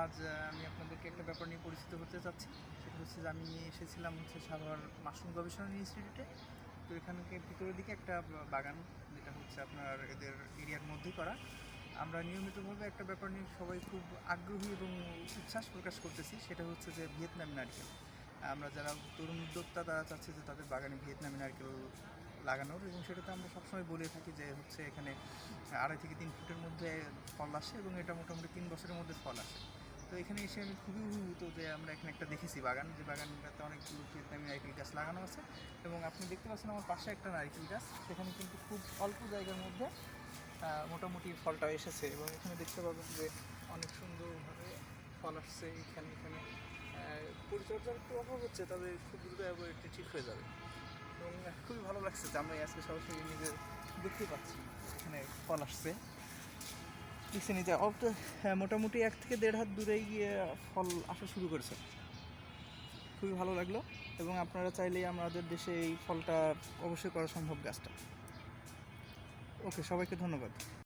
আজ আমি আপনাদেরকে একটা ব্যাপার নিয়ে পরিচিত করতে চাচ্ছি। সেটা হচ্ছে যে আমি নিয়ে এসেছিলাম হচ্ছে সাভার মাশরুম গবেষণা ইনস্টিটিউটে। তো এখানকে ভিতরের দিকে একটা বাগান, যেটা হচ্ছে আপনার এদের এরিয়ার মধ্যেই করা। আমরা নিয়মিতভাবে একটা ব্যাপার নিয়ে সবাই খুব আগ্রহী এবং উচ্ছ্বাস প্রকাশ করতেছি, সেটা হচ্ছে যে ভিয়েতনামি নারকেল। আমরা যারা তরুণ উদ্যোক্তা, তারা চাচ্ছে যে তাদের বাগানে ভিয়েতনামি নারকেল লাগানোর, এবং সেটাতে আমরা সবসময় বলে থাকি যে হচ্ছে এখানে আড়াই থেকে তিন ফুটের মধ্যে ফল আসে, এবং এটা মোটামুটি তিন বছরের মধ্যে ফল আসে। তো এখানে এসে আমি খুবই অভিভূত যে আমরা এখানে একটা দেখেছি বাগান। যে বাগানটাতে অনেকগুলো ভিয়েতনামি নারকেল গাছ লাগানো আছে এবং আপনি দেখতে পাচ্ছেন আমার পাশে একটা নারিকেল গাছ। সেখানে কিন্তু খুব অল্প জায়গার মধ্যে মোটামুটি ফলটা এসেছে এবং এখানে দেখতে পাবেন যে অনেক সুন্দরভাবে ফল আসছে এখানে এখানে। পরিচর্যার একটু অভাব হচ্ছে, তবে খুব দ্রুত এবার এটি ঠিক হয়ে যাবে। এবং খুবই ভালো লাগছে যে আমরা আজকে সরাসরি নিজে দেখতে পাচ্ছি এখানে ফল আসছে। দেখছেন এই যে অল্প হ্যাঁ, মোটামুটি এক থেকে দেড় হাত দূরে গিয়ে ফল আসা শুরু করেছে। খুবই ভালো লাগল এবং আপনারা চাইলেই আমাদের দেশে এই ফলটা অবশ্যই করা সম্ভব গাছটা। ওকে সবাইকে ধন্যবাদ।